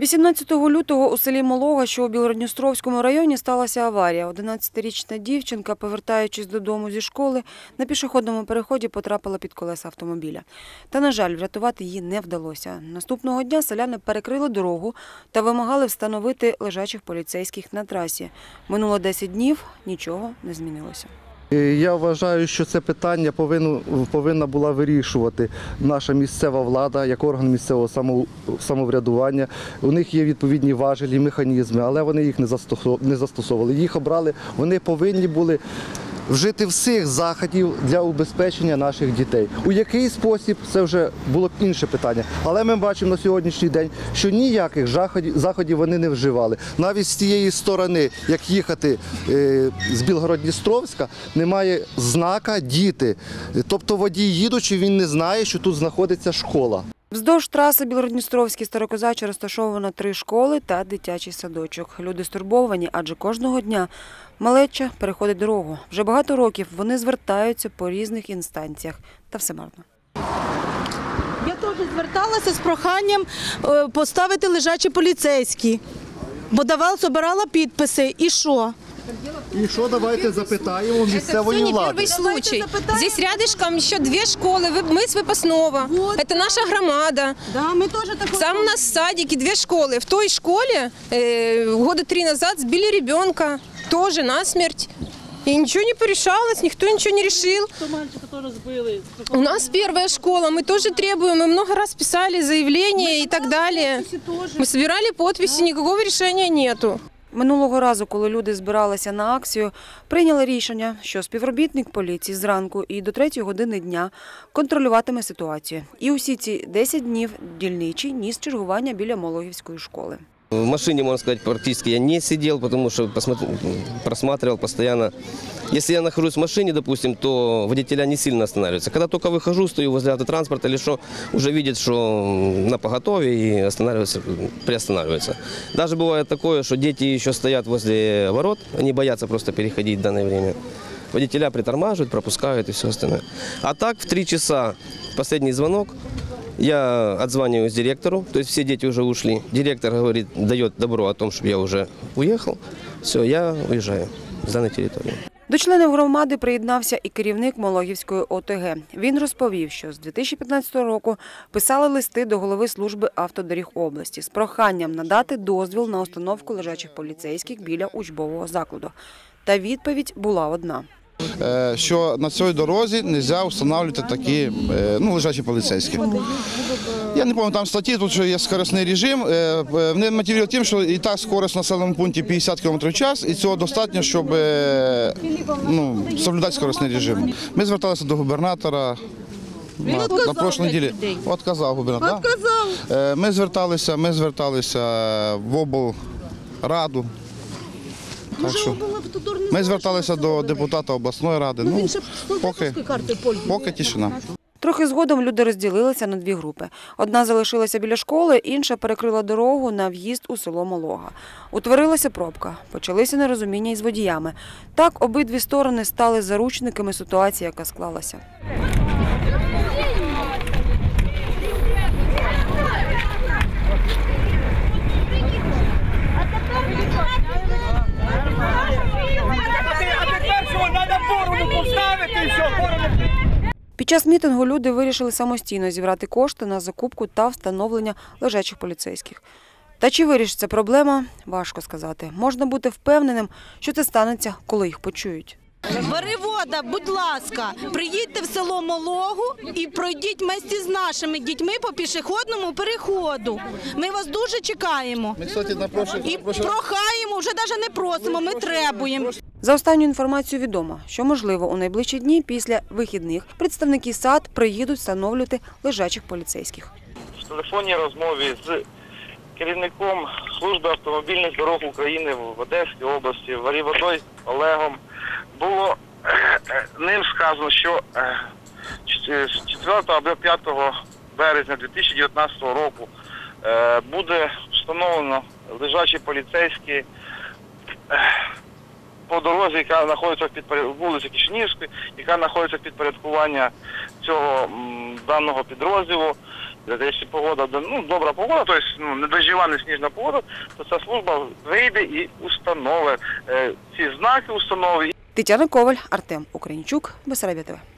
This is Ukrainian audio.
18 лютого у селі Молога, що у Білородністровському районі, сталася аварія. 11-річна дівчинка, повертаючись додому зі школи, на пішохідному переході потрапила під колеса автомобіля. Та, на жаль, врятувати її не вдалося. Наступного дня селяни перекрили дорогу та вимагали встановити лежачих поліцейських на трасі. Минуло 10 днів, нічого не змінилося. І Я вважаю, що це питання повинно, повинна була вирішувати наша місцева влада як орган місцевого самоврядування. У них є відповідні важелі, механізми, але вони їх не застосовували. Їх обрали, вони повинні були вжити всіх заходів для убезпечення наших дітей. У який спосіб це вже було б інше питання. Але ми бачимо на сьогоднішній день, що ніяких заходів, вони не вживали. Навіть з тієї сторони, як їхати е, з Білгород-Дністровська, немає знака діти. Тобто водій їдучи, він не знає, що тут знаходиться школа. Вздовж траси Білородністровські старокозачі розташовано три школи та дитячий садочок. Люди стурбовані, адже кожного дня малеча переходить дорогу. Вже багато років вони звертаються по різних інстанціях. Та все марно. Я теж зверталася з проханням е, поставити лежачі поліцейські. Бо давала, собирала підписи. І що? І що давайте запитаємо Это все не первый случай. запытаем. Здесь рядышком еще две школы. Вы- Мы с Выпаснова. Вот. Это наша громада. Да, ми теж так Там у нас садики, две школы. В той школе э, года три назад сбили ребенка. Тоже насмерть. И ничего не порешалось, никто ничего не решил. У нас первая школа, мы тоже требуем, мы много раз писали заявления и так далее. Мы собирали подписи, никакого решения нету. Минулого разу, коли люди збиралися на акцію, прийняли рішення, що співробітник поліції зранку і до 3 години дня контролюватиме ситуацію. І усі ці 10 днів дільничий ніс чергування біля Мологівської школи. В машине, можно сказать, практически я не сидел, потому что просматривал постоянно. Если я нахожусь в машине, допустим, то водителя не сильно останавливаются. Когда только выхожу, стою возле автотранспорта или что, уже видят, что на поготове и останавливаются, приостанавливаются. Даже бывает такое, что дети еще стоят возле ворот, они боятся просто переходить в данное время. Водителя притормаживают, пропускают и все остальное. А так в три часа последний звонок, я отзваниваюсь директору, то есть все дети уже ушли. Директор говорит, дает добро о том, чтобы я уже уехал. Все, я уезжаю с данной территории. До членів громади приєднався і керівник Мологівської ОТГ. Він розповів, що з 2015 року писали листи до голови служби автодоріг області з проханням надати дозвіл на установку лежачих поліцейських біля учбового закладу. Та відповідь була одна. Е, що на цій дорозі не можна встановлювати такі е, ну, лежачі поліцейські. Я не пам'ятаю там статті, тут що є скоростний режим. Е, Вони мотивують тим, що і так скорость в населеному пункті 50 км в час, і цього достатньо, щоб ну, соблюдати скоростний режим. Ми зверталися до губернатора. На, на прошлій неділі Отказав губернатор. Ми зверталися, ми зверталися в облраду. Так що ми зверталися до депутата обласної ради. Ну, поки, поки тишина. Трохи згодом люди розділилися на дві групи. Одна залишилася біля школи, інша перекрила дорогу на в'їзд у село Молога. Утворилася пробка, почалися нерозуміння із водіями. Так обидві сторони стали заручниками ситуації, яка склалася. А тепер що, треба борону поставити і все, борону Під час мітингу люди вирішили самостійно зібрати кошти на закупку та встановлення лежачих поліцейських. Та чи вирішиться проблема, важко сказати. Можна бути впевненим, що це станеться, коли їх почують. Вода, будь ласка, приїдьте в село Мологу і пройдіть вместе з нашими дітьми по пішохідному переходу. Ми вас дуже чекаємо. Ми, кстати, на І прохаємо, вже навіть не просимо, ми требуємо. За останню інформацію відомо, що можливо у найближчі дні після вихідних представники САД приїдуть встановлювати лежачих поліцейських. в телефонній розмові з керівником служби автомобільних дорог України в Одеській області Варіводой Олегом було е, ним сказано, що е, з 4 або 5 березня 2019 року е, буде встановлено лежачі поліцейські е, по дорозі, яка знаходиться в підпоряд... вулиці Кишинівської, яка знаходиться в підпорядкування цього даного підрозділу. Якщо погода ну, добра погода, тобто ну, не дожива, не сніжна погода, то ця служба вийде і установить е, ці знаки установи Тетяна Коваль, Артем Українчук, ТВ.